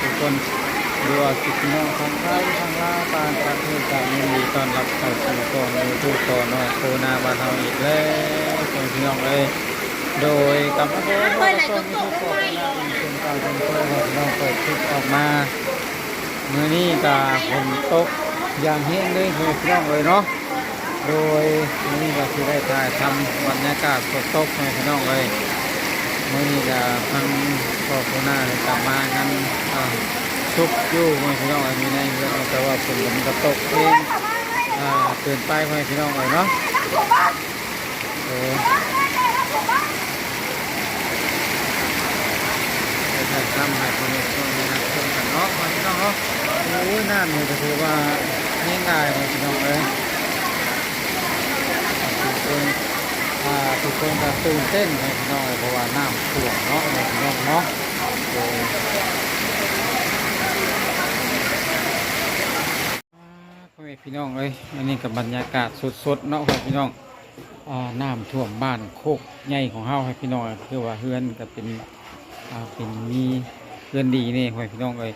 ทุกคนดูว่าสิปน้องทางไทยทางลาวต่างประเทศต่างยินดีต้อนรับเข้าสู่กองยูทูบต่อน้องโคนาบานเฮาอีกแล้วพ่อแม่พี่น้องเอ้ยโดยกับพระโคนาต้นทุกคนเป็นการเป็นเพื่อนของน้องเปิดคลิปออกมาเมื่อนี้ก็ฝนตกอย่างเฮงเลยพ่อพี่น้องเลยเนาะโดยนี้ก็คือได้ถ่ายทำบรรยากาศฝนตกพ่อแม่พี่น้องเลย มื่อนี้ก็ทางครอครัวหน้าเลยกลับมากันชุกยู่พ่อแม่พี่น้องมีในเรื่องแต่ว่าฝนมันก็ตกเองอ่าเกินไปพ่อแม่พี่น้องเลยเนาะโอ้ถ่ายทำให้พ่อแม่พี่น้องได้รับชมกันเนาะมาพี่น้องเนาะโอ้ยน้ำนี่ก็ถือว่าเลี้ยงได้พ่อแม่พี่น้องเลยทุกคน อ่าทุ กคนก็ตื่นเต้นให้พี่น้องเพราะว่าน้ำท่วมเนาะให้พี่น้องเนาะโดยพี่น้องเอ้ยอันนี้กับบรรยากาศสดๆเนาะให้พี่น้องอน้ำท่วมบ้านโคกใหญ่ของเฮาให้พี่น้องคือว่าเฮือนก็เป็นเป็นมีเฮือนดีนี่ให้พี่น้องเอ้ย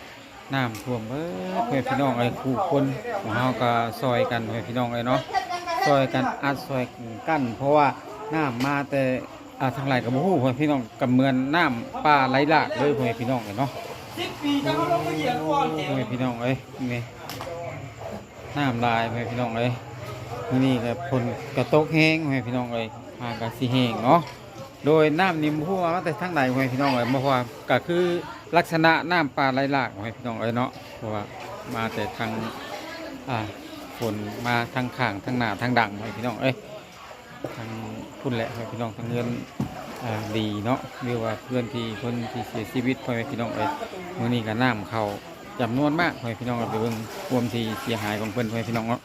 น้ำท่วมเอ้ยให้พี่น้องเอ้ยคู่คนของเฮาก็ซอยกันให้พี่น้องเอ้ยเนาะซอยกันอัดซอยกันเพราะว่า น้ำมาแต่อ่าทางไหลกับหูพ่อพี่น้องกับเมือนน้ำป่าไหลหลากเลยพ่อพี่น้องเลยเนาะสิบปีจะเขาลงมาเหยียบก่อนแถวพ่อพี่น้องเอ้ยนี่น้ำลายพ่อพี่น้องเอ้ยมื้อนี่ก็ฝนกระตกแห้งพ่อพี่น้องเอ้ยหากะสิแห้งเนาะโดยน้ำนี่บ่ฮู้ว่ามาแต่ทางใดพ่อพี่น้องเอ้ยบ่ว่าก็คือลักษณะน้ำป่าไหลหลากพ่อพี่น้องเอ้ยเนาะเพราะว่ามาแต่ทางอ่าฝนมาทางข้างทางหน้าทางดังไปพี่น้องเอ้ย ทางพุ่นแหละไปพี่น้องทางเงินดีเนาะเรียกว่าเพื่อนที่คนที่เสียชีวิตไปพี่น้องเอ้ยมื้อนี้ก็น้ำเขาจำนวนมากไปพี่น้องเอาไปเบิ่งควมที่เสียหายของเพิ่อนไปพี่น้องเนาะ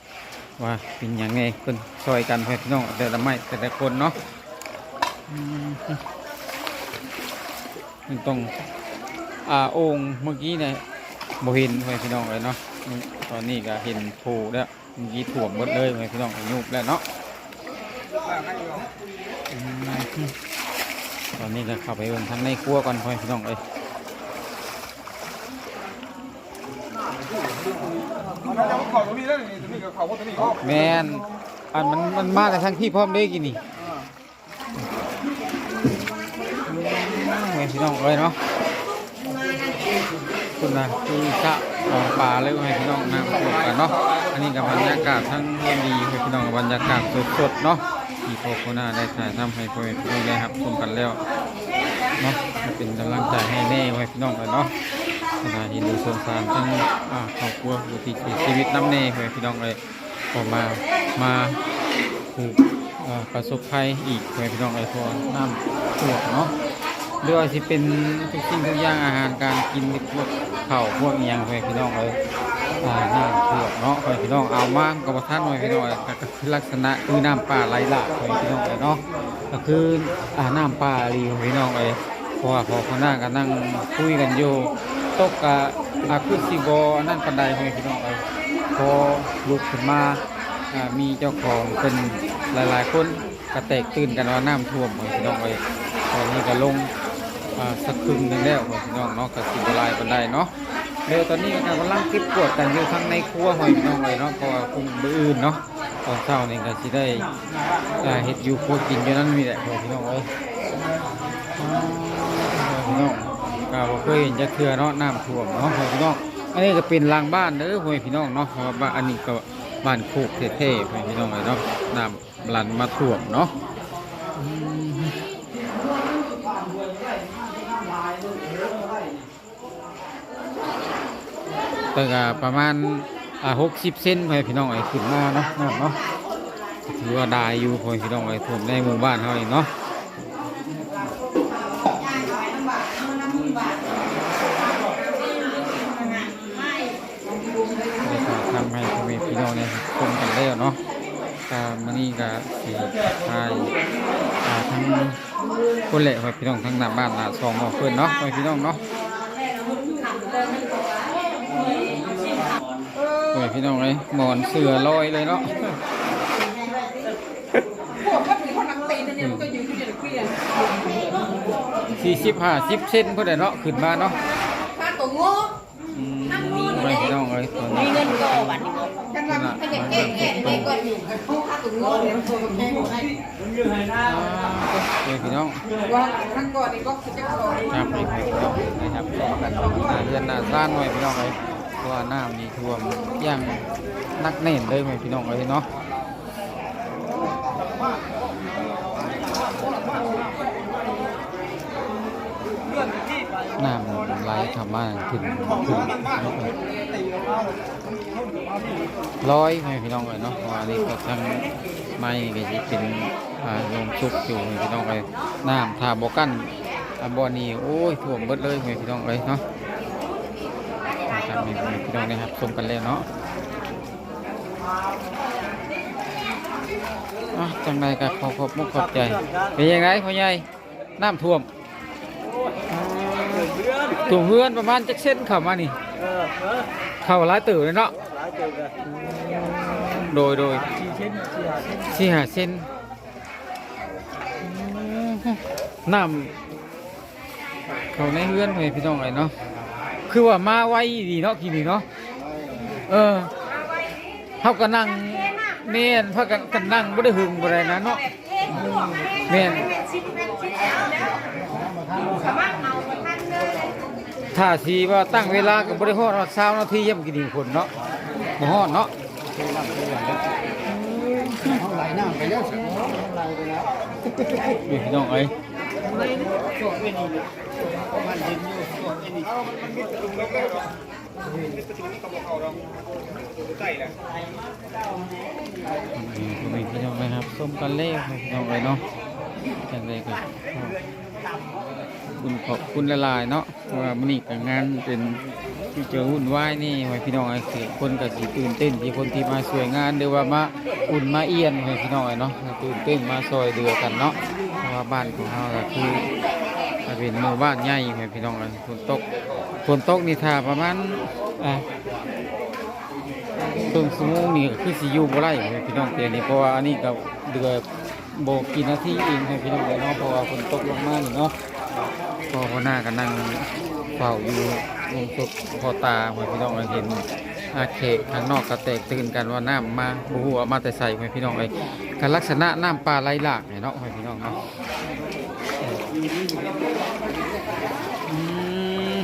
ว่าเป็นหยังไงเพิ่นช่วยกันไปพี่น้องแต่ละไม้แต่ละคนเนาะมันต้องอ่าโอ่งเมื่อกี้เนี่ยบเห็นไปพี่น้องเลยเนาะตอนนี้ก็เห็นโผล่แล้วเมื่อกี้ถ่วมหมดเลยพี่น้องยุบแล้วเนาะ ตอนนี้ก็เข้าไปเบิ่งทั้งในครัวก่อนพ่อพี่น้องเอ้ยแมนอันมันมันมาแต่ทั้งพี่พร้อมได้กินนี่แม่พี่น้องเอ้ยเนาะคุณนะคือชะของป่าเลยให้พี่น้องนะพูดกันเนาะอันนี้กับบรรยากาศทั้งดีให้พี่น้องกับบรรยากาศสดๆเนาะ ที่พ่อคุณนาได้ถ่ายทำให้พ่อแม่พี่น้องได้รับชมกันแล้วเนาะเป็นกำลังใจให้แน่ไว้พี่น้องกันเนาะขณะที่ดูสงสารทั้งอ่าครอบครัวผู้ที่เสียชีวิตน้ำเน่ไว้พี่น้องเลยออกมามาผูกประสบภัยอีกไว้พี่น้องเลยพราะน้ำท่วมเนาะ ด้วยที่เป็นทุกสิ่งทุกอย่างอาหารการกินพวกเข้าพวกเอหย่างไว้พี่น้องเลยอ่าน้ำท่วมเนาะไว้พี่น้องเอามากกับท่านไว้พี่น้องก็คือลักษณะคือน้ำป่าไหลหลากไว้พี่น้องเลยเนาะก็คืออ่าน้ำป่ารีพี่น้องเอ้ยเพราะว่าพอคนหน้าก็นั่งคุยกันอยู่ตกกะอาคือสิบอนั่นปันไดของพี่น้องเอ้ยพอลุกขึ้นมามีเจ้าของเป็นหลายๆคนกระแตกตื่นกันว่าน้ำท่วมพี่น้องเอ้ยตอนนี้ก็ลง อ่าสักครึ่งหนึงแล้วพี่น้องเนาะก็สิบลายปันไดเนาะเดี๋ยวตอนนี้ก็กำลังเก็บกวาดกันอยู่ทั้งในครัวของพี่น้องเลยเนาะเพราะว่าคงมืออื่นเนาะตอนเช้านี่ก็สิได้อ่าเห็ดอยู่พวกินอยู่นั่นมีแหละพี่น้องเอ้ยพี่น้องก็บ่เคยเห็นจะเทือเนาะน้ำท่วมเนาะพี่น้องอันนี้ก็เป็นรางบ้านเด้อพ่อพี่น้องเนาะเพราะว่าบ้านอันนี้ก็บ้านโคกเท่ๆพ่อพี่น้องเลยเนาะน้ำหลันมาท่วมเนาะอืม ต่ก็ประมาณหกสิบเซนพ่อพี่น้องไอ้ขึ้นมาเนาะเนาะถือว่าได้อยู่พอพี่น้องไอ้ผมในหมู่บ้านเขาเองเนาะได้ก็ทำให้พ่อแม่พี่น้องเนี่ยชมกันแล้วเนาะกามันนี่ก็สีทายทั้งคนแหละพี่น้องทั้งหน้าบ้านหน้าซองของเพื่อนเนาะพี่น้องเนาะ พ่อพี่น้องเลยหมอนเสือลอยเลยเนาะพวกเขาเป็นคนนักเตะเนี่ยมันก็ยืนขึ้นจะเกลี้ยงสี่สิบห้าสิบเซนก็ได้เนาะขึ้นมาเนาะค่าตัวโง่อืมไม่พี่น้องเอ้ยตอนมีนี้เงินก็บัตรกันว่าถ้าอยากแก้แก้ได้ก็อยู่ค่าตัวโง่เนี่ยมันโทรมาแก้ให้เอ้ยพี่น้องว่าครั้งก่อนนี่ก็คือจะขอครับนี่พี่น้องนะครับต่อกันหน้าเรือนหน้าซ่านไว้พี่น้องเอ้ยเพราะ ว่าน้ำมีท่วมอย่างนักแน่นเลยไหมพี่น้องเอ้ยเนาะน้ำไหลเข้ามาถึงถึงร้อยไหมพี่น้องเอ้ยเนาะว่านี่ก็ทั้งไม้ก็จะเป็นลงชุกอยู่พี่น้องเอ้ยน้ำถ้าบกันอาบอนีโอ้ยท่วมเบิดเลยพี่น้องเอ้ยเนาะ พี่น้องนะครับชมกันแล้วเนาะจังใดก็ขอขอบมุกขอบใจเป็นยังไงพ่อใหญ่น้ำท่วมท่วเพื่อนประมาณจักเส้นเข้ามานี่เข้าหลายตื่นเลยเนาะโดยโดยสี่เสี่หาเส้นน้ำเข้าในเพื่อนเลยพี่น้องไอ้เนาะ คือว่ามาไวดีเนาะกินนี่เนาะเออเขาก็นั่งเน่นพักกันกันนั่งไม่ได้หึงบ่ได้นะเนาะแม่นถ้าสีว่าตั้งเวลากับบริโภครักษานาทีย่ำกินคนเนาะบ่ฮอดเนาะไหลน้ำไปแล้วไหลไปแล้วนี่น้องเอ้ ยช่วงนี้มันเห็นอยู่ช่วงนี้มันมีตะลุมแล้วมีตะลุมกับเขาเราใกล้แล้วนี่พี่น้องนะครับส้มกันเล่พี่น้องเอ้ยเนาะจังไดก็คุณขอบคุณละลายเนาะเพราะว่ามื้อนี้ก็งานเป็นที่เจอวุ่นวายนี่ให้พี่น้องไอ้คือคนก็สิตื่นเต้นที่คนที่มาช่วยงานหรือว่ามาอุ่นมาเอียนให้พี่น้องไอ้เนาะตื่นเต้นมาซอยเดือกันเนาะเพราะว่าบ้านของเราคือ ถ้าเป็นหมู่บ้านใหญ่แม่พี่น้องเอ้ยฝนตกฝนตกนี่ถ้าประมาณอ่าครึ่งชั่วโมงนี่คือสิอยู่บ่ได้แม่พี่น้องเตียนี่เพราะว่าอันนี้ก็เดือโบกี่นาทีเองแม่พี่น้องเอ้ยเนาะเพราะว่าฝนตกลงมานี่เนาะพอพอหน้าก็นั่งเฝ้าอยู่ลงศพพอตาแม่พี่น้องเอ้ยเห็นอาเขกข้างนอกก็แตกตื่นกันว่าน้ำมาบ่ฮู้ว่ามาแต่ใส่แม่พี่น้องเอ้ยก็ลักษณะน้ำปลาไหลหลากเนาะแม่พี่น้องเนาะ อืม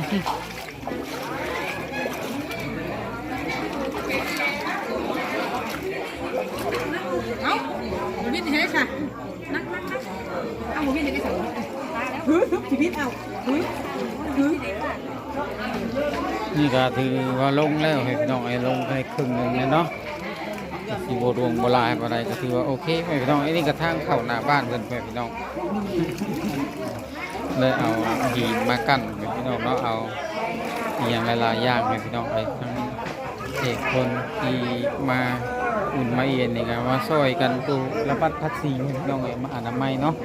เอ้าหมูพิษเฮ้ยค่ะ นักนักนักเอาหมูพิษเฮ้ยค่ะฮึฮึชีวิตเอาฮึฮึนี่ก็ถือว่าลงแล้วให้พี่น้องไอ้ลงไปครึ่งหนึ่งเลยเนาะสีโบดวงโบราณอะไรก็ถือว่าโอเคให้พี่น้องไอ้นี่กระทั่งเข้าหน้าบ้านเพิ่นไปพี่น้อง เลยเอาหินมากั้นให้พี่น้องเนาะเอาอย่างหลายๆอย่างให้พี่น้องไปทั้งเอกคนที่มาอุ่นมาเอียนนี่ก็มาซอยกันตูระบัดพัดสีพี่น้องเอ้มาอนามัยเนาะ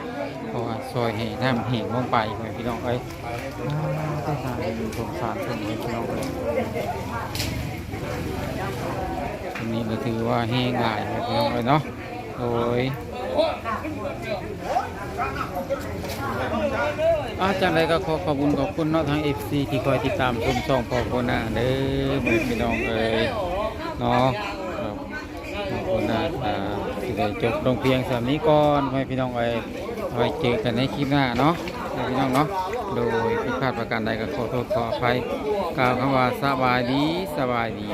เพราะว่าซอยให้น้ำแห้งลงไปให้พี่น้องเอ้ยได้ทางสงสารเพื่อนให้พี่น้องเลยอันนี้ก็ถือว่าแห้งหลายพี่น้องเลยเนาะโดย อาจารย์ไรก็ขอขอบคุณขอบคุณเนาะทาง FC ที่คอยติดตามชมช่องพอโคนาเด้อแม่พี่น้องเอ้ยเนาะพอโคนาอ่าสิได้จบลงเพียงสามนี้ก่อนให้พี่น้องเอ้ยไว้เจอกันในคลิปหน้าเนาะพี่น้องเนาะโดยผิดพลาดประการใดก็ขอโทษขออภัยกล่าวคำว่าสบายดีสบายดี